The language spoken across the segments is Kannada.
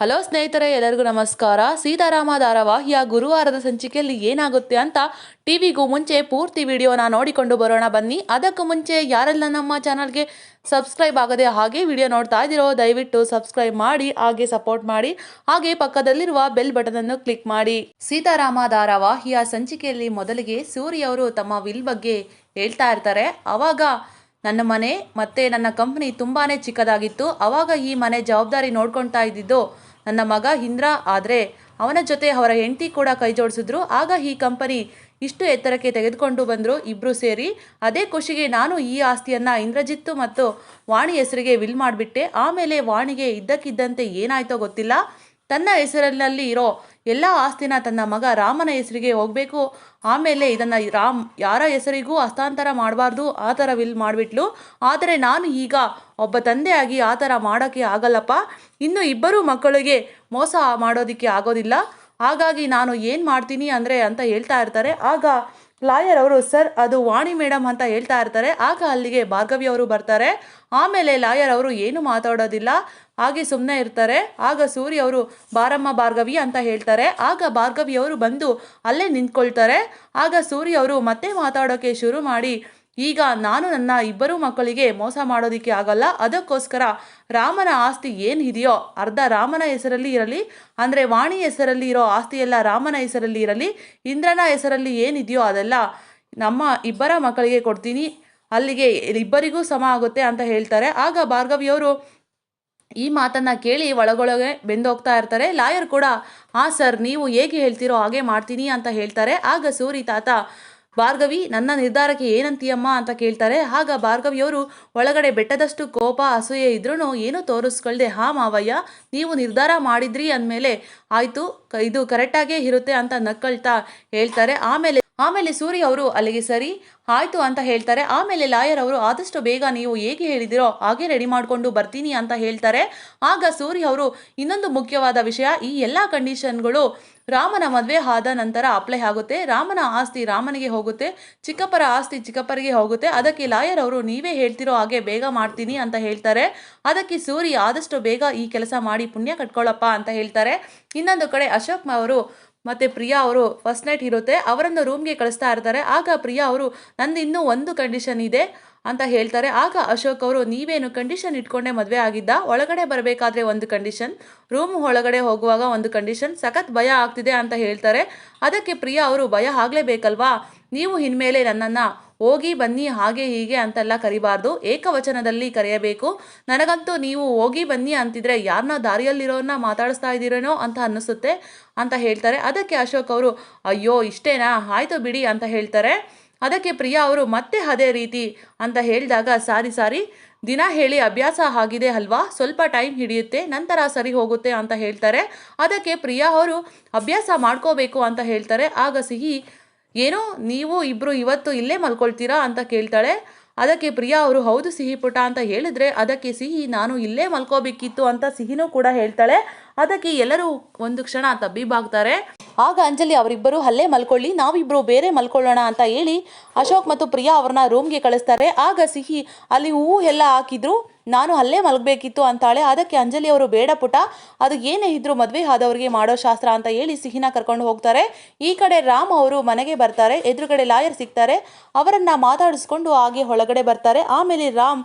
ಹಲೋ ಸ್ನೇಹಿತರೆ, ಎಲ್ಲರಿಗೂ ನಮಸ್ಕಾರ. ಸೀತಾರಾಮ ಧಾರಾವಾಹಿಯ ಗುರುವಾರದ ಸಂಚಿಕೆಯಲ್ಲಿ ಏನಾಗುತ್ತೆ ಅಂತ ಟಿವಿಗೂ ಮುಂಚೆ ಪೂರ್ತಿ ವಿಡಿಯೋನ ನೋಡಿಕೊಂಡು ಬರೋಣ ಬನ್ನಿ. ಅದಕ್ಕೂ ಮುಂಚೆ ಯಾರೆಲ್ಲ ನಮ್ಮ ಚಾನಲ್ಗೆ ಸಬ್ಸ್ಕ್ರೈಬ್ ಆಗದೆ ಹಾಗೆ ವಿಡಿಯೋ ನೋಡ್ತಾ ಇದ್ದೀರೋ, ದಯವಿಟ್ಟು ಸಬ್ಸ್ಕ್ರೈಬ್ ಮಾಡಿ, ಹಾಗೆ ಸಪೋರ್ಟ್ ಮಾಡಿ, ಹಾಗೆ ಪಕ್ಕದಲ್ಲಿರುವ ಬೆಲ್ ಬಟನ್ ಅನ್ನು ಕ್ಲಿಕ್ ಮಾಡಿ. ಸೀತಾರಾಮ ಧಾರಾವಾಹಿಯ ಸಂಚಿಕೆಯಲ್ಲಿ ಮೊದಲಿಗೆ ಸೂರ್ಯ ಅವರು ತಮ್ಮ ವಿಲ್ ಬಗ್ಗೆ ಹೇಳ್ತಾ ಇರ್ತಾರೆ. ಅವಾಗ ನನ್ನ ಮನೆ ಮತ್ತು ನನ್ನ ಕಂಪ್ನಿ ತುಂಬಾ ಚಿಕ್ಕದಾಗಿತ್ತು. ಅವಾಗ ಈ ಮನೆ ಜವಾಬ್ದಾರಿ ನೋಡ್ಕೊಳ್ತಾ ಇದ್ದಿದ್ದು ನನ್ನ ಮಗ ಇಂದ್ರ ಆದರೆ ಅವನ ಜೊತೆ ಅವರ ಹೆಂಡತಿ ಕೂಡ ಕೈ ಜೋಡಿಸಿದ್ರು ಆಗ ಈ ಕಂಪನಿ ಇಷ್ಟು ಎತ್ತರಕ್ಕೆ ತೆಗೆದುಕೊಂಡು ಬಂದರು ಇಬ್ಬರು ಸೇರಿ. ಅದೇ ಖುಷಿಗೆ ನಾನು ಈ ಆಸ್ತಿಯನ್ನು ಇಂದ್ರಜಿತ್ತು ಮತ್ತು ವಾಣಿ ಹೆಸರಿಗೆ ವಿಲ್ ಮಾಡಿಬಿಟ್ಟೆ. ಆಮೇಲೆ ವಾಣಿಗೆ ಇದ್ದಕ್ಕಿದ್ದಂತೆ ಏನಾಯ್ತೋ ಗೊತ್ತಿಲ್ಲ. ತನ್ನ ಹೆಸರಿನಲ್ಲಿ ಇರೋ ಎಲ್ಲ ಆಸ್ತಿನ ತನ್ನ ಮಗ ರಾಮನ ಹೆಸರಿಗೆ ಹೋಗಬೇಕು. ಆಮೇಲೆ ಇದನ್ನು ರಾಮ್ ಯಾರ ಹೆಸರಿಗೂ ಹಸ್ತಾಂತರ ಮಾಡಬಾರ್ದು, ಆ ಥರ ವಿಲ್ ಮಾಡಿಬಿಟ್ಲು. ಆದರೆ ನಾನು ಈಗ ಒಬ್ಬ ತಂದೆಯಾಗಿ ಆ ಥರ ಮಾಡೋಕ್ಕೆ ಆಗಲ್ಲಪ್ಪ. ಇನ್ನು ಇಬ್ಬರು ಮಕ್ಕಳಿಗೆ ಮೋಸ ಮಾಡೋದಕ್ಕೆ ಆಗೋದಿಲ್ಲ. ಹಾಗಾಗಿ ನಾನು ಏನು ಮಾಡ್ತೀನಿ ಅಂದರೆ ಅಂತ ಹೇಳ್ತಾ ಇರ್ತಾರೆ. ಆಗ ಲಾಯರ್ ಅವರು, ಸರ್, ಅದು ವಾಣಿ ಮೇಡಮ್ ಅಂತ ಹೇಳ್ತಾ ಇರ್ತಾರೆ. ಆಗ ಅಲ್ಲಿಗೆ ಭಾರ್ಗವಿ ಅವರು ಬರ್ತಾರೆ. ಆಮೇಲೆ ಲಾಯರ್ ಅವರು ಏನು ಮಾತಾಡೋದಿಲ್ಲ. ಹಾಗೆ ಸುಮ್ಮನೆ ಇರ್ತಾರೆ. ಆಗ ಸೂರಿ ಅವರು, ಬಾರಮ್ಮ ಭಾರ್ಗವಿ ಅಂತ ಹೇಳ್ತಾರೆ. ಆಗ ಭಾರ್ಗವಿ ಅವರು ಬಂದು ಅಲ್ಲೇ ನಿಂತ್ಕೊಳ್ತಾರೆ. ಆಗ ಸೂರಿ ಅವರು ಮತ್ತೆ ಮಾತಾಡೋಕ್ಕೆ ಶುರು ಮಾಡಿ ಈಗ ನಾನು ನನ್ನ ಇಬ್ಬರು ಮಕ್ಕಳಿಗೆ ಮೋಸ ಮಾಡೋದಕ್ಕೆ ಆಗಲ್ಲ, ಅದಕ್ಕೋಸ್ಕರ ರಾಮನ ಆಸ್ತಿ ಏನಿದೆಯೋ ಅರ್ಧ ರಾಮನ ಹೆಸರಲ್ಲಿ ಇರಲಿ, ಅಂದರೆ ವಾಣಿ ಹೆಸರಲ್ಲಿ ಇರೋ ಆಸ್ತಿ ಎಲ್ಲ ರಾಮನ ಹೆಸರಲ್ಲಿ ಇರಲಿ, ಇಂದ್ರನ ಹೆಸರಲ್ಲಿ ಏನಿದೆಯೋ ಅದೆಲ್ಲ ನಮ್ಮ ಇಬ್ಬರ ಮಕ್ಕಳಿಗೆ ಕೊಡ್ತೀನಿ. ಅಲ್ಲಿಗೆ ಇಬ್ಬರಿಗೂ ಸಮ ಆಗುತ್ತೆ ಅಂತ ಹೇಳ್ತಾರೆ. ಆಗ ಭಾರ್ಗವಿಯವರು ಈ ಮಾತನ್ನು ಕೇಳಿ ಒಳಗೊಳಗೆ ಬೆಂದೋಗ್ತಾ ಇರ್ತಾರೆ. ಲಾಯರ್ ಕೂಡ ಹಾಂ ಸರ್, ನೀವು ಹೇಗೆ ಹೇಳ್ತೀರೋ ಹಾಗೆ ಮಾಡ್ತೀನಿ ಅಂತ ಹೇಳ್ತಾರೆ. ಆಗ ಸೂರಿ ತಾತ ಭಾರ್ಗವಿ, ನನ್ನ ನಿರ್ಧಾರಕ್ಕೆ ಏನಂತೀಯಮ್ಮ ಅಂತ ಕೇಳ್ತಾರೆ. ಆಗ ಭಾರ್ಗವಿಯವರು, ಒಳಗಡೆ ಬೆಟ್ಟದಷ್ಟು ಕೋಪ, ಅಸೂಯೆ ಇದ್ರೂ ಏನೂ ತೋರಿಸ್ಕೊಳ್ದೆ, ಹಾ ಮಾವಯ್ಯ, ನೀವು ನಿರ್ಧಾರ ಮಾಡಿದ್ರಿ ಅಂದಮೇಲೆ ಆಯಿತು, ಇದು ಕರೆಕ್ಟಾಗೇ ಇರುತ್ತೆ ಅಂತ ನಕ್ಕಳ್ತಾ ಹೇಳ್ತಾರೆ. ಆಮೇಲೆ ಆಮೇಲೆ ಸೂರಿ ಅವರು ಅಲ್ಲಿಗೆ ಸರಿ, ಆಯಿತು ಅಂತ ಹೇಳ್ತಾರೆ. ಆಮೇಲೆ ಲಾಯರ್ ಅವರು, ಆದಷ್ಟು ಬೇಗ ನೀವು ಹೇಗೆ ಹೇಳಿದಿರೋ ಹಾಗೆ ರೆಡಿ ಮಾಡಿಕೊಂಡು ಬರ್ತೀನಿ ಅಂತ ಹೇಳ್ತಾರೆ. ಆಗ ಸೂರಿ ಅವರು, ಇನ್ನೊಂದು ಮುಖ್ಯವಾದ ವಿಷಯ, ಈ ಎಲ್ಲ ಕಂಡೀಷನ್ಗಳು ರಾಮನ ಮದುವೆ ಆದ ನಂತರ ಅಪ್ಲೈ ಆಗುತ್ತೆ. ರಾಮನ ಆಸ್ತಿ ರಾಮನಿಗೆ ಹೋಗುತ್ತೆ. ಚಿಕ್ಕಪ್ಪರ ಆಸ್ತಿ ಚಿಕ್ಕಪ್ಪರಿಗೆ ಹೋಗುತ್ತೆ. ಅದಕ್ಕೆ ಲಾಯರ್ ಅವರು, ನೀವೇ ಹೇಳ್ತಿರೋ ಹಾಗೆ ಬೇಗ ಮಾಡ್ತೀನಿ ಅಂತ ಹೇಳ್ತಾರೆ. ಅದಕ್ಕೆ ಸೂರಿ ಆದಷ್ಟು ಬೇಗ ಈ ಕೆಲಸ ಮಾಡಿ ಪುಣ್ಯ ಕಟ್ಕೊಳ್ಳಪ್ಪ ಅಂತ ಹೇಳ್ತಾರೆ. ಇನ್ನೊಂದು ಕಡೆ ಅಶೋಕ್ ಅವರು ಮತ್ತು ಪ್ರಿಯಾ ಅವರು ಫಸ್ಟ್ ನೈಟ್ ಇರುತ್ತೆ. ಅವರನ್ನು ರೂಮ್ಗೆ ಕಳಿಸ್ತಾ ಇರ್ತಾರೆ. ಆಗ ಪ್ರಿಯಾ ಅವರು, ನಂದು ಇನ್ನೂ ಒಂದು ಕಂಡೀಷನ್ ಇದೆ ಅಂತ ಹೇಳ್ತಾರೆ. ಆಗ ಅಶೋಕ್ ಅವರು, ನೀವೇನು ಕಂಡೀಷನ್ ಇಟ್ಕೊಂಡೇ ಮದುವೆ ಆಗಿದ್ದ? ಒಳಗಡೆ ಬರಬೇಕಾದ್ರೆ ಒಂದು ಕಂಡೀಷನ್ ರೂಮ್ ಒಳಗಡೆ ಹೋಗುವಾಗ ಒಂದು ಕಂಡೀಷನ್ ಸಖತ್ ಭಯ ಆಗ್ತಿದೆ ಅಂತ ಹೇಳ್ತಾರೆ. ಅದಕ್ಕೆ ಪ್ರಿಯಾ ಅವರು, ಭಯ ಆಗಲೇಬೇಕಲ್ವಾ? ನೀವು ಇನ್ಮೇಲೆ ನನ್ನನ್ನು ಹೋಗಿ ಬನ್ನಿ ಹಾಗೆ ಹೀಗೆ ಅಂತೆಲ್ಲ ಕರಿಬಾರ್ದು. ಏಕವಚನದಲ್ಲಿ ಕರೆಯಬೇಕು. ನನಗಂತೂ ನೀವು ಹೋಗಿ ಬನ್ನಿ ಅಂತಿದ್ರೆ ಯಾರನ್ನ ದಾರಿಯಲ್ಲಿರೋನ್ನ ಮಾತಾಡಿಸ್ತಾ ಇದ್ದೀರೇನೋ ಅಂತ ಅನ್ನಿಸುತ್ತೆ ಅಂತ ಹೇಳ್ತಾರೆ. ಅದಕ್ಕೆ ಅಶೋಕ್ ಅವರು, ಅಯ್ಯೋ, ಇಷ್ಟೇನಾ? ಆಯಿತು ಬಿಡಿ ಅಂತ ಹೇಳ್ತಾರೆ. ಅದಕ್ಕೆ ಪ್ರಿಯಾ ಅವರು, ಮತ್ತೆ ಅದೇ ರೀತಿ ಅಂತ ಹೇಳಿದಾಗ, ಸಾರಿ ಸಾರಿ. ದಿನ ಹೇಳಿ ಅಭ್ಯಾಸ ಆಗಿದೆ ಅಲ್ವಾ? ಸ್ವಲ್ಪ ಟೈಮ್ ಹಿಡಿಯುತ್ತೆ, ನಂತರ ಸರಿ ಹೋಗುತ್ತೆ ಅಂತ ಹೇಳ್ತಾರೆ. ಅದಕ್ಕೆ ಪ್ರಿಯಾ ಅವರು, ಅಭ್ಯಾಸ ಮಾಡ್ಕೋಬೇಕು ಅಂತ ಹೇಳ್ತಾರೆ. ಆಗ ಸಿಹಿ ಏನೋ ನೀವು ಇಬ್ಬರು ಇವತ್ತು ಇಲ್ಲೇ ಮಲ್ಕೊಳ್ತೀರಾ ಅಂತ ಕೇಳ್ತಾಳೆ. ಅದಕ್ಕೆ ಪ್ರಿಯಾ ಅವರು, ಹೌದು ಸಿಹಿ ಪುಟ ಅಂತ ಹೇಳಿದ್ರೆ ಅದಕ್ಕೆ ಸಿಹಿ ನಾನು ಇಲ್ಲೇ ಮಲ್ಕೋಬೇಕಿತ್ತು ಅಂತ ಸಿಹಿನೂ ಕೂಡ ಹೇಳ್ತಾಳೆ. ಅದಕ್ಕೆ ಎಲ್ಲರೂ ಒಂದು ಕ್ಷಣ ತಬ್ಬಿಬಾಗ್ತಾರೆ. ಆಗ ಅಂಜಲಿ ಅವರಿಬ್ಬರು ಅಲ್ಲೇ ಮಲ್ಕೊಳ್ಳಿ ನಾವಿಬ್ಬರು ಬೇರೆ ಮಲ್ಕೊಳ್ಳೋಣ ಅಂತ ಹೇಳಿ ಅಶೋಕ್ ಮತ್ತು ಪ್ರಿಯಾ ಅವ್ರನ್ನ ರೂಮ್ಗೆ ಕಳಿಸ್ತಾರೆ. ಆಗ ಸಿಹಿ, ಅಲ್ಲಿ ಹೂವು ಎಲ್ಲ ಹಾಕಿದ್ರು, ನಾನು ಅಲ್ಲೇ ಮಲಗಬೇಕಿತ್ತು ಅಂತಾಳೆ. ಅದಕ್ಕೆ ಅಂಜಲಿ ಅವರು, ಬೇಡ ಪುಟ, ಅದು ಏನೇ ಇದ್ರು ಮದುವೆ ಆದವ್ರಿಗೆ ಮಾಡೋ ಶಾಸ್ತ್ರ ಅಂತ ಹೇಳಿ ಸಿಹಿನ ಕರ್ಕೊಂಡು ಹೋಗ್ತಾರೆ. ಈ ಕಡೆ ರಾಮ್ ಅವರು ಮನೆಗೆ ಬರ್ತಾರೆ, ಎದುರುಗಡೆ ಲಾಯರ್ ಸಿಗ್ತಾರೆ. ಅವರನ್ನು ಮಾತಾಡಿಸ್ಕೊಂಡು ಹಾಗೆ ಒಳಗಡೆ ಬರ್ತಾರೆ. ಆಮೇಲೆ ರಾಮ್,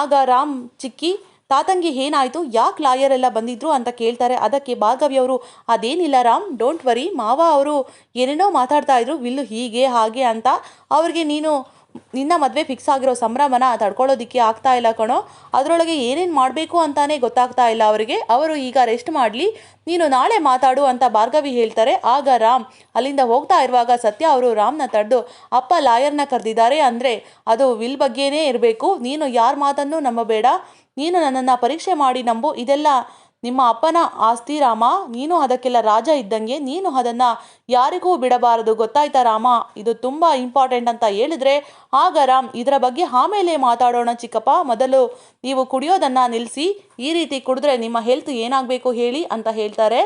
ಆಗ ರಾಮ್ ಚಿಕ್ಕಿ ತಾತಂಗಿ ಏನಾಯಿತು? ಯಾಕೆ ಲಾಯರ್ ಎಲ್ಲ ಬಂದಿದ್ರು ಅಂತ ಕೇಳ್ತಾರೆ. ಅದಕ್ಕೆ ಭಾರ್ಗವಿ ಅವರು, ಅದೇನಿಲ್ಲ ರಾಮ್ ಡೋಂಟ್ ವರಿ ಮಾವ ಅವರು ಏನೇನೋ ಮಾತಾಡ್ತಾ ಇದ್ರು. ವಿಲ್ಲು ಹೀಗೆ, ಹಾಗೆ ಅಂತ ಅವ್ರಿಗೆ ನೀನು ನಿನ್ನ ಮದುವೆ ಫಿಕ್ಸ್ ಆಗಿರೋ ಸಂಭ್ರಮನ ತಡ್ಕೊಳ್ಳೋದಿಕ್ಕೆ ಆಗ್ತಾ ಇಲ್ಲ ಕಣೋ. ಅದರೊಳಗೆ ಏನೇನು ಮಾಡಬೇಕು ಅಂತಾನೆ ಗೊತ್ತಾಗ್ತಾ ಇಲ್ಲ ಅವರಿಗೆ. ಅವರು ಈಗ ರೆಸ್ಟ್ ಮಾಡಲಿ. ನೀನು ನಾಳೆ ಮಾತಾಡು ಅಂತ ಭಾರ್ಗವಿ ಹೇಳ್ತಾರೆ. ಆಗ ರಾಮ್ ಅಲ್ಲಿಂದ ಹೋಗ್ತಾ ಇರುವಾಗ ಸತ್ಯ ಅವರು ರಾಮ್ನ ತಡೆದು, ಅಪ್ಪ ಲಾಯರ್ನ ಕರೆದಿದ್ದಾರೆ ಅಂದರೆ ಅದು ವಿಲ್ ಬಗ್ಗೆನೇ ಇರಬೇಕು. ನೀನು ಯಾರ ಮಾತನ್ನು ನಂಬಬೇಡ. ನೀನು ನನ್ನನ್ನು ಪರೀಕ್ಷೆ ಮಾಡಿ ನಂಬು, ಇದೆಲ್ಲ ನಿಮ್ಮ ಅಪ್ಪನ ಆಸ್ತಿ ರಾಮ. ನೀನು ಅದಕ್ಕೆಲ್ಲ ರಾಜ ಇದ್ದಂಗೆ ನೀನು ಅದನ್ನು ಯಾರಿಗೂ ಬಿಡಬಾರದು. ಗೊತ್ತಾಯ್ತಾ ರಾಮ? ಇದು ತುಂಬ ಇಂಪಾರ್ಟೆಂಟ್ ಅಂತ ಹೇಳಿದ್ರೆ, ಆಗ ರಾಮ್ ಇದರ ಬಗ್ಗೆ ಆಮೇಲೆ ಮಾತಾಡೋಣ ಚಿಕ್ಕಪ್ಪ. ಮೊದಲು ನೀವು ಕುಡಿಯೋದನ್ನು ನಿಲ್ಲಿಸಿ ಈ ರೀತಿ ಕುಡಿದ್ರೆ ನಿಮ್ಮ ಹೆಲ್ತ್ ಏನಾಗಬೇಕು ಹೇಳಿ ಅಂತ ಹೇಳ್ತಾರೆ.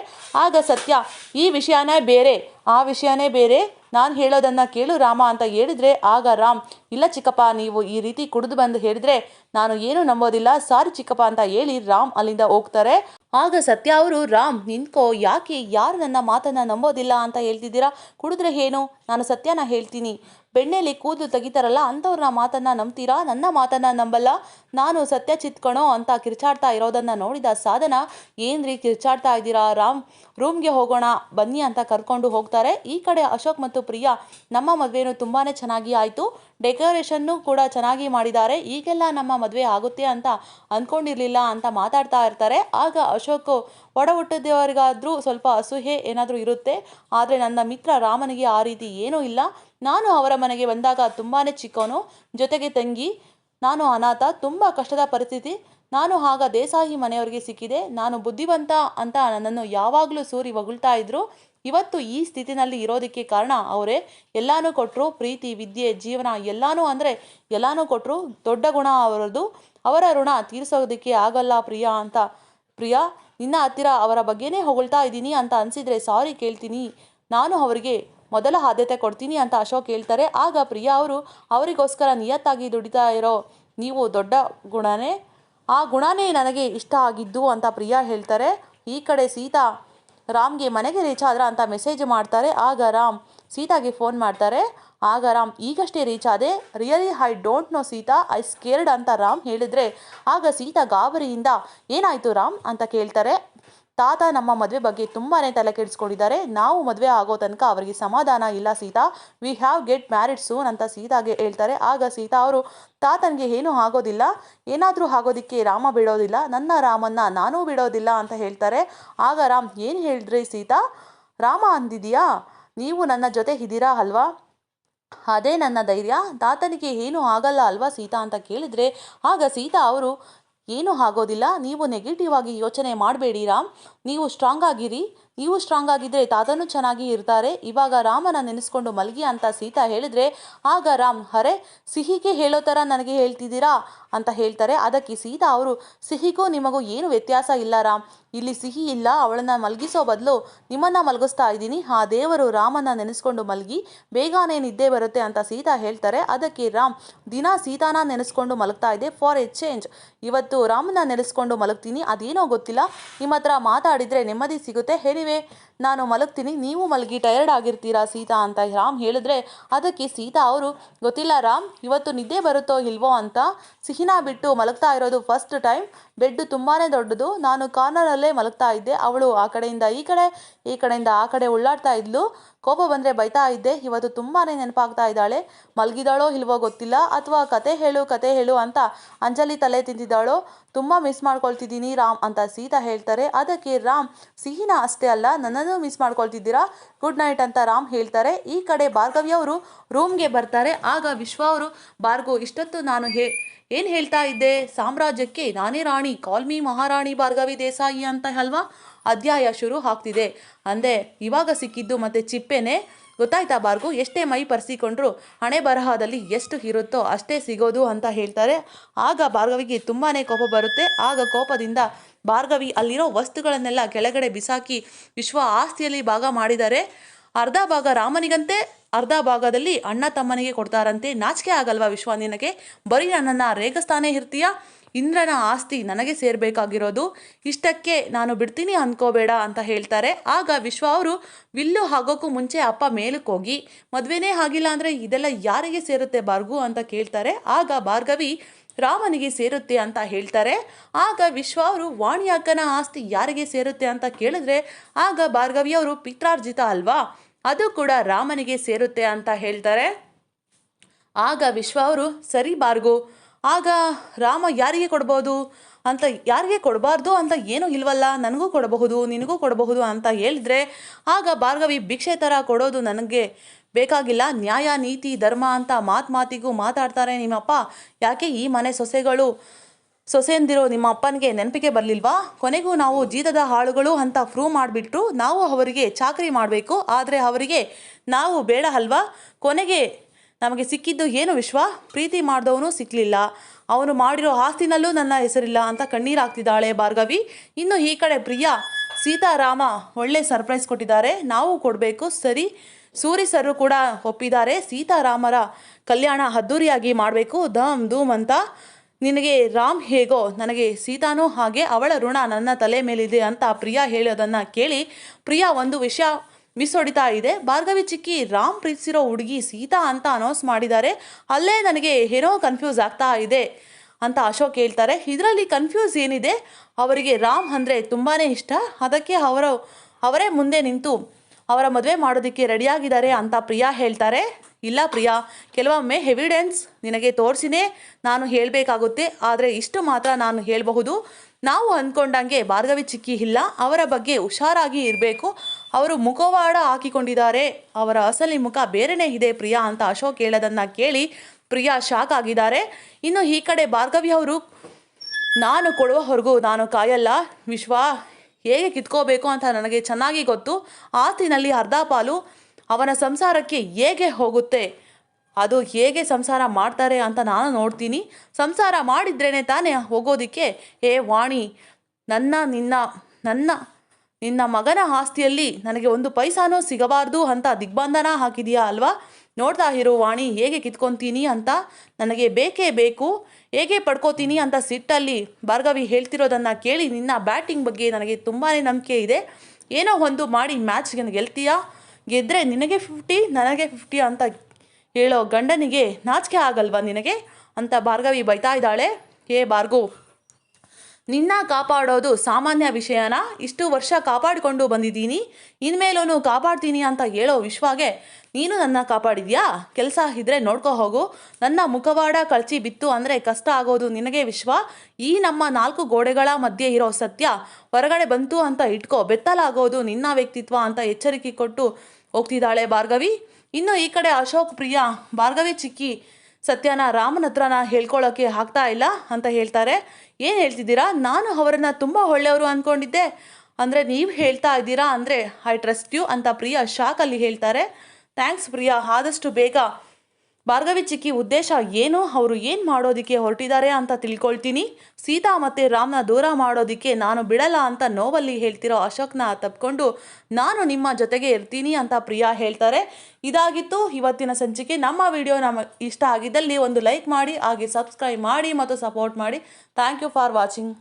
ಆಗ ಸತ್ಯ, ಈ ವಿಷಯನೇ ಬೇರೆ. ಆ ವಿಷಯನೇ ಬೇರೆ. ನಾನು ಹೇಳೋದನ್ನು ಕೇಳು ರಾಮ ಅಂತ ಹೇಳಿದ್ರೆ, ಆಗ ರಾಮ್, ಇಲ್ಲ ಚಿಕ್ಕಪ್ಪ, ನೀವು ಈ ರೀತಿ ಕುಡಿದು ಬಂದು ಹೇಳಿದ್ರೆ ನಾನು ಏನು ನಂಬೋದಿಲ್ಲ. ಸಾರಿ ಚಿಕ್ಕಪ್ಪ ಅಂತ ಹೇಳಿ ರಾಮ್ ಅಲ್ಲಿಂದ ಹೋಗ್ತಾರೆ. ಆಗ ಸತ್ಯ ಅವರು, ರಾಮ್, ನಿಂತ್ಕೋ. ಯಾಕೆ? ಯಾರು ನನ್ನ ಮಾತನ್ನು ನಂಬೋದಿಲ್ಲ ಅಂತ ಹೇಳ್ತಿದ್ದೀರಾ? ಕುಡಿದ್ರೆ ಏನು? ನಾನು ಸತ್ಯನ ಹೇಳ್ತೀನಿ. ಬೆಣ್ಣೆಲಿ ಕೂದಲು ತೆಗಿತಾರಲ್ಲ, ಅಂಥವ್ರನ್ನ ಮಾತನ್ನ ನಂಬ್ತೀರಾ? ನನ್ನ ಮಾತನ್ನ ನಂಬಲ್ಲ. ನಾನು ಸತ್ಯ ಚಿತ್ಕಣೋ ಅಂತ ಕಿರ್ಚಾಡ್ತಾ ಇರೋದನ್ನ ನೋಡಿದ ಸಾಧನ, ಏನ್ರಿ ಕಿರ್ಚಾಡ್ತಾ ಇದ್ದೀರಾ? ರಾಮ್, ರೂಮ್ಗೆ ಹೋಗೋಣ, ಬನ್ನಿ ಅಂತ ಕರ್ಕೊಂಡು ಹೋಗ್ತಾರೆ. ಈ ಕಡೆ ಅಶೋಕ್ ಮತ್ತು ಪ್ರಿಯಾ, ನಮ್ಮ ಮದುವೆನೂ ತುಂಬಾ ಚೆನ್ನಾಗಿ ಆಯಿತು. ಡೆಕೋರೇಷನ್ನು ಕೂಡ ಚೆನ್ನಾಗಿ ಮಾಡಿದ್ದಾರೆ. ಈಗೆಲ್ಲ ನಮ್ಮ ಮದುವೆ ಆಗುತ್ತೆ ಅಂತ ಅಂದ್ಕೊಂಡಿರಲಿಲ್ಲ ಅಂತ ಮಾತಾಡ್ತಾ ಇರ್ತಾರೆ. ಆಗ ಅಶೋಕ್ ಒಡ ಹುಟ್ಟಿದವರಿಗಾದರೂ ಸ್ವಲ್ಪ ಅಸೂಹೆ ಏನಾದರೂ ಇರುತ್ತೆ. ಆದರೆ ನನ್ನ ಮಿತ್ರ ರಾಮನಿಗೆ ಆ ರೀತಿ ಏನೂ ಇಲ್ಲ. ನಾನು ಅವರ ಮನೆಗೆ ಬಂದಾಗ ತುಂಬಾ ಚಿಕ್ಕವನು, ಜೊತೆಗೆ ತಂಗಿ, ನಾನು ಅನಾಥ, ತುಂಬ ಕಷ್ಟದ ಪರಿಸ್ಥಿತಿ. ನಾನು ಆಗ ದೇಸಾಹಿ ಮನೆಯವರಿಗೆ ಸಿಕ್ಕಿದೆ. ನಾನು ಬುದ್ಧಿವಂತ ಅಂತ ನನ್ನನ್ನು ಯಾವಾಗಲೂ ಸೂರಿ ಹೊಗಳ್ತಾ ಇದ್ರು. ಇವತ್ತು ಈ ಸ್ಥಿತಿನಲ್ಲಿ ಇರೋದಕ್ಕೆ ಕಾರಣ ಅವರೇ. ಎಲ್ಲಾನು ಕೊಟ್ಟರು ಪ್ರೀತಿ, ವಿದ್ಯೆ, ಜೀವನ, ಎಲ್ಲಾನು ಅಂದರೆ ಎಲ್ಲಾನು ಕೊಟ್ಟರು ದೊಡ್ಡ ಗುಣ ಅವರದ್ದು ಅವರ ಋಣ ತೀರಿಸೋದಕ್ಕೆ ಆಗಲ್ಲ ಪ್ರಿಯಾ ಅಂತ. ಪ್ರಿಯಾ, ನಿನ್ನ ಹತ್ತಿರ ಅವರ ಬಗ್ಗೆನೇ ಹೊಗಳ್ತಾ ಇದ್ದೀನಿ ಅಂತ ಅನಿಸಿದರೆ ಸಾರಿ ಕೇಳ್ತೀನಿ. ನಾನು ಅವರಿಗೆ ಮೊದಲ ಆದ್ಯತೆ ಕೊಡ್ತೀನಿ ಅಂತ ಅಶೋಕ್ ಹೇಳ್ತಾರೆ. ಆಗ ಪ್ರಿಯಾ ಅವರು, ಅವರಿಗೋಸ್ಕರ ನಿಯತ್ತಾಗಿ ದುಡಿತಾ ಇರೋ ನೀವು ದೊಡ್ಡ ಗುಣನೇ, ಆ ಗುಣನೇ ನನಗೆ ಇಷ್ಟ ಆಗಿದ್ದು ಅಂತ ಪ್ರಿಯಾ ಹೇಳ್ತಾರೆ. ಈ ಕಡೆ ಸೀತಾ ರಾಮ್ಗೆ ಮನೆಗೆ ರೀಚ್ ಆದ್ರ ಅಂತ ಮೆಸೇಜ್ ಮಾಡ್ತಾರೆ. ಆಗ ರಾಮ್ ಸೀತಾಗೆ ಫೋನ್ ಮಾಡ್ತಾರೆ. ಆಗ ರಾಮ್, ಈಗಷ್ಟೇ ರೀಚ್ ಆದೆ. Really, I don't know Sita, I scared ಅಂತ ರಾಮ್ ಹೇಳಿದ್ರೆ, ಆಗ ಸೀತಾ ಗಾಬರಿಯಿಂದ, ಏನಾಯ್ತು ರಾಮ್? ಅಂತ ಕೇಳ್ತಾರೆ. ತಾತ ನಮ್ಮ ಮದುವೆ ಬಗ್ಗೆ ತುಂಬಾ ತಲೆ ಕೆಡಿಸ್ಕೊಂಡಿದ್ದಾರೆ. ನಾವು ಮದುವೆ ಆಗೋ ತನಕ ಅವರಿಗೆ ಸಮಾಧಾನ ಇಲ್ಲ Sita. We have get married soon ಅಂತ ಸೀತಾಗೆ ಹೇಳ್ತಾರೆ. ಆಗ ಸೀತಾ ಅವರು, ತಾತನಿಗೆ ಏನೂ ಆಗೋದಿಲ್ಲ. ಏನಾದರೂ ಆಗೋದಕ್ಕೆ ರಾಮ ಬಿಡೋದಿಲ್ಲ. ನನ್ನ ರಾಮನ್ನ ನಾನೂ ಬಿಡೋದಿಲ್ಲ ಅಂತ ಹೇಳ್ತಾರೆ. ಆಗ ರಾಮ್, ಏನು ಹೇಳಿದ್ರಿ ಸೀತಾ? ರಾಮ ಅಂದಿದೆಯಾ? ನೀವು ನನ್ನ ಜೊತೆ ಇದ್ದೀರಾ ಅಲ್ವಾ? ಅದೇ ನನ್ನ ಧೈರ್ಯ. ತಾತನಿಗೆ ಏನೂ ಆಗಲ್ಲ ಅಲ್ವಾ ಸೀತಾ ಅಂತ ಕೇಳಿದ್ರೆ, ಆಗ ಸೀತಾ ಅವರು ಏನೂ ಆಗೋದಿಲ್ಲ, ನೀವು ನೆಗೆಟಿವ್ ಆಗಿ ಯೋಚನೆ ಮಾಡಬೇಡಿ ರಾಮ್. ನೀವು ಸ್ಟ್ರಾಂಗ್ ಆಗಿರಿ. ನೀವು ಸ್ಟ್ರಾಂಗ್ ಆಗಿದ್ದರೆ ತಾತನೂ ಚೆನ್ನಾಗಿ ಇರ್ತಾರೆ. ಇವಾಗ ರಾಮನ ನೆನೆಸ್ಕೊಂಡು ಮಲಗಿ ಅಂತ ಸೀತಾ ಹೇಳಿದ್ರೆ, ಆಗ ರಾಮ್, ಅರೆ, ಸಿಹಿಗೆ ಹೇಳೋ ಥರ ನನಗೆ ಹೇಳ್ತಿದ್ದೀರಾ? ಅಂತ ಹೇಳ್ತಾರೆ. ಅದಕ್ಕೆ ಸೀತಾ ಅವರು, ಸಿಹಿಗೂ ನಿಮಗೂ ಏನು ವ್ಯತ್ಯಾಸ ಇಲ್ಲ ರಾಮ್. ಇಲ್ಲಿ ಸಿಹಿ ಇಲ್ಲ, ಅವಳನ್ನ ಮಲಗಿಸೋ ಬದಲು ನಿಮ್ಮನ್ನ ಮಲಗಿಸ್ತಾ ಇದ್ದೀನಿ. ಆ ದೇವರು ರಾಮನ ನೆನೆಸ್ಕೊಂಡು ಮಲಗಿ, ಬೇಗನೆ ನಿದ್ದೆ ಬರುತ್ತೆ ಅಂತ ಸೀತಾ ಹೇಳ್ತಾರೆ. ಅದಕ್ಕೆ ರಾಮ್, ದಿನ ಸೀತಾನ ನೆನೆಸ್ಕೊಂಡು ಮಲಗ್ತಾ ಇದೆ ಫಾರ್ ಎ ಚೇಂಜ್. ಇವತ್ತು ರಾಮನ ನೆನೆಸ್ಕೊಂಡು ಮಲಗ್ತೀನಿ, ಅದೇನೋ ಗೊತ್ತಿಲ್ಲ. ನಿಮ್ಮ ಹತ್ರ ಮಾತಾಡಿದರೆ ನೆಮ್ಮದಿ ಸಿಗುತ್ತೆ. ಹೇಳಿವೆ ನಾನು ಮಲಗ್ತೀನಿ, ನೀವು ಮಲಗಿ ಟಯರ್ಡ್ ಆಗಿರ್ತೀರಾ ಸೀತಾ ಅಂತ ರಾಮ್ ಹೇಳಿದ್ರೆ ಅದಕ್ಕೆ ಸೀತಾ ಅವರು, ಗೊತ್ತಿಲ್ಲ ರಾಮ್, ಇವತ್ತು ನಿದ್ದೆ ಬರುತ್ತೋ ಇಲ್ವೋ ಅಂತ ಸಿಹಿನ ಬಿಟ್ಟು ಮಲಗ್ತಾ ಇರೋದು ಫಸ್ಟ್ ಟೈಮ್ ಬೆಡ್ ತುಂಬಾ ದೊಡ್ಡದು. ನಾನು ಕಾರ್ನರಲ್ಲೇ ಮಲಗ್ತಾ ಇದ್ದೆ. ಅವಳು ಆ ಕಡೆಯಿಂದ ಈ ಕಡೆ ಈ ಕಡೆಯಿಂದ ಆ ಕಡೆ ಉಳ್ಳಾಡ್ತಾ ಇದ್ಲು. ಕೋಪ ಬಂದರೆ ಬೈತಾ ಇದ್ದೆ. ಇವತ್ತು ತುಂಬಾ ನೆನಪಾಗ್ತಾ ಇದ್ದಾಳೆ. ಮಲಗಿದಾಳೋ ಇಲ್ವೋ ಗೊತ್ತಿಲ್ಲ. ಅಥವಾ ಕತೆ ಹೇಳು ಕತೆ ಹೇಳು ಅಂತ ಅಂಜಲಿ ತಲೆ ತಿಂತಿದ್ದಾಳೋ ತುಂಬ ಮಿಸ್ ಮಾಡ್ಕೊಳ್ತಿದ್ದೀನಿ ರಾಮ್ ಅಂತ ಸೀತಾ ಹೇಳ್ತಾರೆ. ಅದಕ್ಕೆ ರಾಮ್, ಸಿಹಿನ ಅಷ್ಟೇ ಅಲ್ಲ, ನನ್ನನ್ನು ಮಿಸ್ ಮಾಡ್ಕೊಳ್ತಿದ್ದೀರಾ? ಗುಡ್ ನೈಟ್ ಅಂತ ರಾಮ್ ಹೇಳ್ತಾರೆ. ಈ ಕಡೆ ಭಾರ್ಗವಿ ಅವರು ರೂಮ್ಗೆ ಬರ್ತಾರೆ. ಆಗ ವಿಶ್ವ ಅವರು, ಭಾರ್ಗವ್, ಇಷ್ಟೊತ್ತು ನಾನು ಹೇ, ಏನು ಹೇಳ್ತಾ ಇದ್ದೆ? ಸಾಮ್ರಾಜ್ಯಕ್ಕೆ ನಾನೇ ರಾಣಿ. ಕಾಲ್ಮಿ ಮಹಾರಾಣಿ ಭಾರ್ಗವಿ ದೇಸಾಯಿ ಅಂತ ಅಲ್ವಾ? ಅಧ್ಯಾಯ ಶುರು ಆಗ್ತಿದೆ. ಅಂದೆ, ಇವಾಗ ಸಿಕ್ಕಿದ್ದು ಮತ್ತೆ ಚಿಪ್ಪೆನೆ? ಗೊತ್ತಾಯ್ತಾ ಬಾರ್ಗು? ಎಷ್ಟೇ ಮೈ ಪರ್ಸಿಕೊಂಡ್ರು ಹಣೆ ಬರಹದಲ್ಲಿ ಎಷ್ಟು ಇರುತ್ತೋ ಅಷ್ಟೇ ಸಿಗೋದು ಅಂತ ಹೇಳ್ತಾರೆ. ಆಗ ಭಾರ್ಗವಿಗೆ ತುಂಬಾ ಕೋಪ ಬರುತ್ತೆ. ಆಗ ಕೋಪದಿಂದ ಭಾರ್ಗವಿ ಅಲ್ಲಿರೋ ವಸ್ತುಗಳನ್ನೆಲ್ಲ ಕೆಳಗಡೆ ಬಿಸಾಕಿ ವಿಶ್ವ ಆಸ್ತಿಯಲ್ಲಿ ಭಾಗ ಮಾಡಿದ್ದಾರೆ ಅರ್ಧ ಭಾಗ ರಾಮನಿಗಂತೆ, ಅರ್ಧ ಭಾಗದಲ್ಲಿ ಅಣ್ಣ ತಮ್ಮನಿಗೆ ಕೊಡ್ತಾರಂತೆ. ನಾಚಿಕೆ ಆಗಲ್ವಾ ವಿಶ್ವ ನಿನಗೆ? ಬರೀ ನನ್ನನ್ನು ರೇಗಸ್ತಾನೇ ಇರ್ತೀಯ? ಇಂದ್ರನ ಆಸ್ತಿ ನನಗೆ ಸೇರಬೇಕಾಗಿರೋದು, ಇಷ್ಟಕ್ಕೆ ನಾನು ಬಿಡ್ತೀನಿ ಅನ್ಕೋಬೇಡ ಅಂತ ಹೇಳ್ತಾರೆ. ಆಗ ವಿಶ್ವ ಅವರು, ವಿಲ್ಲು ಹಾಗೋಕ್ಕೂ ಮುಂಚೆ ಅಪ್ಪ ಮೇಲಕ್ಕೆ ಹೋಗಿ, ಮದುವೆನೇ ಆಗಿಲ್ಲ ಅಂದರೆ ಇದೆಲ್ಲ ಯಾರಿಗೆ ಸೇರುತ್ತೆ ಬಾರ್ಗು ಅಂತ ಕೇಳ್ತಾರೆ. ಆಗ ಭಾರ್ಗವಿ, ರಾಮನಿಗೆ ಸೇರುತ್ತೆ ಅಂತ ಹೇಳ್ತಾರೆ. ಆಗ ವಿಶ್ವ ಅವರು, ವಾಣಿಯಕ್ಕನ ಆಸ್ತಿ ಯಾರಿಗೆ ಸೇರುತ್ತೆ ಅಂತ ಕೇಳಿದ್ರೆ, ಆಗ ಭಾರ್ಗವಿ ಅವರು, ಪಿತ್ರಾರ್ಜಿತ ಅಲ್ವಾ? ಅದು ಕೂಡ ರಾಮನಿಗೆ ಸೇರುತ್ತೆ ಅಂತ ಹೇಳ್ತಾರೆ. ಆಗ ವಿಶ್ವ ಅವರು, ಸರಿ ಬಾರ್ಗು ಆಗ ರಾಮ ಯಾರಿಗೆ ಕೊಡ್ಬೋದು ಅಂತ ಯಾರಿಗೆ ಕೊಡಬಾರ್ದು ಅಂತ ಏನೂ ಇಲ್ವಲ್ಲ, ನನಗೂ ಕೊಡಬಹುದು, ನಿನಗೂ ಕೊಡಬಹುದು ಅಂತ ಹೇಳಿದ್ರೆ ಆಗ ಭಾರ್ಗವಿ ಭಿಕ್ಷೆ ಥರ ಕೊಡೋದು ನನಗೆ ಬೇಕಾಗಿಲ್ಲ. ನ್ಯಾಯ, ನೀತಿ, ಧರ್ಮ ಅಂತ ಮಾತು ಮಾತಿಗೂ ಮಾತಾಡ್ತಾರೆ ನಿಮ್ಮಪ್ಪ. ಯಾಕೆ ಈ ಮನೆ ಸೊಸೆಗಳು ಸೊಸೆಯಂದಿರೋ ನಿಮ್ಮ ಅಪ್ಪನಿಗೆ ನೆನಪಿಗೆ ಬರಲಿಲ್ವಾ? ಕೊನೆಗೂ ನಾವು ಜೀತದ ಹಾಳುಗಳು ಅಂತ ಪ್ರೂವ್ ಮಾಡಿಬಿಟ್ರು. ನಾವು ಅವರಿಗೆ ಚಾಕರಿ ಮಾಡಬೇಕು, ಆದರೆ ಅವರಿಗೆ ನಾವು ಬೇಡ ಅಲ್ವಾ? ಕೊನೆಗೆ ನಮಗೆ ಸಿಕ್ಕಿದ್ದು ಏನು ವಿಶ್ವ? ಪ್ರೀತಿ ಮಾಡಿದವನು ಸಿಕ್ಕಲಿಲ್ಲ ಅವನು ಮಾಡಿರೋ ಆಸ್ತಿನಲ್ಲೂ ನನ್ನ ಹೆಸರಿಲ್ಲ ಅಂತ ಕಣ್ಣೀರಾಗ್ತಿದ್ದಾಳೆ ಭಾರ್ಗವಿ. ಇನ್ನು ಈ ಕಡೆ ಪ್ರಿಯಾ, ಸೀತಾರಾಮ ಒಳ್ಳೆ ಸರ್ಪ್ರೈಸ್ ಕೊಟ್ಟಿದ್ದಾರೆ. ನಾವು ಕೊಡಬೇಕು, ಸರಿ. ಸೂರಿ ಸರು ಕೂಡ ಒಪ್ಪಿದ್ದಾರೆ. ಸೀತಾರಾಮರ ಕಲ್ಯಾಣ ಅದ್ದೂರಿಯಾಗಿ ಮಾಡಬೇಕು. ಧಮ್ ಧೂಮ್ ಅಂತ. ನಿನಗೆ ರಾಮ್ ಹೇಗೋ? ನನಗೆ ಸೀತಾನೂ ಹಾಗೆ. ಅವಳ ಋಣ ನನ್ನ ತಲೆ ಮೇಲಿದೆ ಅಂತ ಪ್ರಿಯಾ ಹೇಳೋದನ್ನು ಕೇಳಿ ಪ್ರಿಯಾ ಒಂದು ವಿಷಯ ಮಿಸ್ ಹೊಡಿತಾ ಇದೆ. ಭಾರ್ಗವಿ ಚಿಕ್ಕಿ, ರಾಮ್ ಪ್ರೀತಿಸಿರೋ ಹುಡುಗಿ ಸೀತಾ ಅಂತ ಅನೌನ್ಸ್ ಮಾಡಿದ್ದಾರೆ. ಅಲ್ಲೇ ನನಗೆ ಏನೋ ಕನ್ಫ್ಯೂಸ್ ಆಗ್ತಾ ಇದೆ ಅಂತ ಅಶೋಕ್ ಹೇಳ್ತಾರೆ. ಇದರಲ್ಲಿ ಕನ್ಫ್ಯೂಸ್ ಏನಿದೆ? ಅವರಿಗೆ ರಾಮ್ ಅಂದರೆ ತುಂಬಾ ಇಷ್ಟ. ಅದಕ್ಕೆ ಅವರು, ಅವರೇ ಮುಂದೆ ನಿಂತು ಅವರ ಮದುವೆ ಮಾಡೋದಕ್ಕೆ ರೆಡಿಯಾಗಿದ್ದಾರೆ ಅಂತ ಪ್ರಿಯಾ ಹೇಳ್ತಾರೆ. ಇಲ್ಲ ಪ್ರಿಯಾ, ಕೆಲವೊಮ್ಮೆ ಎವಿಡೆನ್ಸ್ ನಿನಗೆ ತೋರಿಸಿನೇ ನಾನು ಹೇಳಬೇಕಾಗುತ್ತೆ. ಆದರೆ ಇಷ್ಟು ಮಾತ್ರ ನಾನು ಹೇಳಬಹುದು. ನಾವು ಅಂದ್ಕೊಂಡಂಗೆ ಭಾರ್ಗವಿ ಚಿಕ್ಕಿ ಇಲ್ಲ, ಅವರ ಬಗ್ಗೆ ಹುಷಾರಾಗಿ ಇರಬೇಕು. ಅವರು ಮುಖವಾಡ ಹಾಕಿಕೊಂಡಿದ್ದಾರೆ. ಅವರ ಅಸಲಿ ಮುಖ ಬೇರೆನೇ ಇದೆ ಪ್ರಿಯಾ ಅಂತ ಅಶೋಕ್ ಹೇಳೋದನ್ನು ಕೇಳಿ ಪ್ರಿಯಾ ಶಾಕ್ ಆಗಿದ್ದಾರೆ. ಇನ್ನು ಈ ಕಡೆ ಭಾರ್ಗವಿ ಅವರು, ನಾನು ಕೊಡುವವರೆಗೂ ನಾನು ಕಾಯಲ್ಲ. ವಿಶ್ವ, ಹೇಗೆ ಕಿತ್ಕೋಬೇಕು ಅಂತ ನನಗೆ ಚೆನ್ನಾಗಿ ಗೊತ್ತು. ಆಸ್ತಿನಲ್ಲಿ ಅರ್ಧ ಪಾಲು ಅವನ ಸಂಸಾರಕ್ಕೆ ಹೇಗೆ ಹೋಗುತ್ತೆ? ಅದು ಹೇಗೆ ಸಂಸಾರ ಮಾಡ್ತಾರೆ ಅಂತ ನಾನು ನೋಡ್ತೀನಿ. ಸಂಸಾರ ಮಾಡಿದ್ರೇ ತಾನೇ ಹೋಗೋದಕ್ಕೆ? ಏ ವಾಣಿ, ನನ್ನ, ನಿನ್ನ ನನ್ನ, ನಿನ್ನ ಮಗನ ಆಸ್ತಿಯಲ್ಲಿ ನನಗೆ ಒಂದು ಪೈಸಾನೂ ಸಿಗಬಾರ್ದು ಅಂತ ದಿಗ್ಬಂಧನ ಹಾಕಿದೀಯಾ ಅಲ್ವಾ? ನೋಡ್ತಾ ಇರೋ ವಾಣಿ, ಹೇಗೆ ಕಿತ್ಕೊತೀನಿ ಅಂತ? ನನಗೆ ಬೇಕೇ ಬೇಕು. ಹೇಗೆ ಪಡ್ಕೋತೀನಿ ಅಂತ ಸಿಟ್ಟಲ್ಲಿ ಭಾರ್ಗವಿ ಹೇಳ್ತಿರೋದನ್ನು ಕೇಳಿ ನಿನ್ನ ಬ್ಯಾಟಿಂಗ್ ಬಗ್ಗೆ ನನಗೆ ತುಂಬಾ ನಂಬಿಕೆ ಇದೆ. ಏನೋ ಒಂದು ಮಾಡಿ ಮ್ಯಾಚ್ಗೆ ಗೆಲ್ತೀಯಾ? ಗೆದ್ದರೆ ನಿನಗೆ ಫಿಫ್ಟಿ ನನಗೆ ಫಿಫ್ಟಿ ಅಂತ ಹೇಳೋ ಗಂಡನಿಗೆ ನಾಚಿಕೆ ಆಗಲ್ವಾ ನಿನಗೆ? ಅಂತ ಭಾರ್ಗವಿ ಬೈತಾ ಇದ್ದಾಳೆ. ಏ ಭಾರ್ಗವ್ ನಿನ್ನ ಕಾಪಾಡೋದು ಸಾಮಾನ್ಯ ವಿಷಯನ? ಇಷ್ಟು ವರ್ಷ ಕಾಪಾಡಿಕೊಂಡು ಬಂದಿದ್ದೀನಿ. ಇನ್ಮೇಲೂ ಕಾಪಾಡ್ತೀನಿ ಅಂತ ಹೇಳೋ ವಿಶ್ವಾಗೆ, ನೀನು ನನ್ನ ಕಾಪಾಡಿದ್ಯಾ? ಕೆಲಸ ಇದ್ರೆ ನೋಡ್ಕೋ ಹೋಗು. ನನ್ನ ಮುಖವಾಡ ಕಳಚಿ ಬಿತ್ತು ಅಂದರೆ ಕಷ್ಟ ಆಗೋದು ನಿನಗೆ ವಿಶ್ವ? ಈ ನಮ್ಮ ನಾಲ್ಕು ಗೋಡೆಗಳ ಮಧ್ಯೆ ಇರೋ ಸತ್ಯ, ಹೊರಗಡೆ ಬಂತು ಅಂತ ಇಟ್ಕೋ. ಬೆತ್ತಲಾಗೋದು ನಿನ್ನ ವ್ಯಕ್ತಿತ್ವ ಅಂತ ಎಚ್ಚರಿಕೆ ಕೊಟ್ಟು ಹೋಗ್ತಿದ್ದಾಳೆ ಭಾರ್ಗವಿ. ಇನ್ನು ಈ ಕಡೆ ಅಶೋಕ್, ಪ್ರಿಯಾ, ಭಾರ್ಗವಿ, ಚಿಕ್ಕಿ, ಸತ್ಯನ, ರಾಮನ ಹತ್ರನ ಹೇಳ್ಕೊಳ್ಳೋಕ್ಕೆ ಆಗ್ತಾ ಇಲ್ಲ ಅಂತ ಹೇಳ್ತಾರೆ. ಏನು ಹೇಳ್ತಿದ್ದೀರಾ? ನಾನು ಅವರನ್ನು ತುಂಬ ಒಳ್ಳೆಯವರು ಅಂದ್ಕೊಂಡಿದ್ದೆ ಅಂದರೆ ನೀವು ಹೇಳ್ತಾ ಇದ್ದೀರಾ ಅಂದರೆ ಐ ಟ್ರಸ್ಟ್ ಯು ಅಂತ ಪ್ರಿಯಾ ಶಾಕಲ್ಲಿ ಹೇಳ್ತಾರೆ. ಥ್ಯಾಂಕ್ಸ್ ಪ್ರಿಯಾ, ಆದಷ್ಟು ಬೇಗ ಭಾರ್ಗವಿ ಚಿಕ್ಕಿ ಉದ್ದೇಶ ಏನು? ಅವರು ಏನು ಮಾಡೋದಕ್ಕೆ ಹೊರಟಿದ್ದಾರೆ ಅಂತ ತಿಳ್ಕೊಳ್ತೀನಿ. ಸೀತಾ ಮತ್ತು ರಾಮ್ನ ದೂರ ಮಾಡೋದಕ್ಕೆ ನಾನು ಬಿಡಲ್ಲ ಅಂತ ನೋವಲ್ಲಿ ಹೇಳ್ತಿರೋ ಅಶೋಕ್ನ ತಪ್ಪಿಕೊಂಡು ನಾನು ನಿಮ್ಮ ಜೊತೆಗೆ ಇರ್ತೀನಿ ಅಂತ ಪ್ರಿಯಾ ಹೇಳ್ತಾರೆ. ಇದಾಗಿತ್ತು ಇವತ್ತಿನ ಸಂಚಿಕೆ. ನಮ್ಮ ವಿಡಿಯೋ ನಮ್ಮ ಇಷ್ಟ ಆಗಿದ್ದಲ್ಲಿ ಒಂದು ಲೈಕ್ ಮಾಡಿ, ಹಾಗೆ ಸಬ್ಸ್ಕ್ರೈಬ್ ಮಾಡಿ ಮತ್ತು ಸಪೋರ್ಟ್ ಮಾಡಿ. Thank you for watching.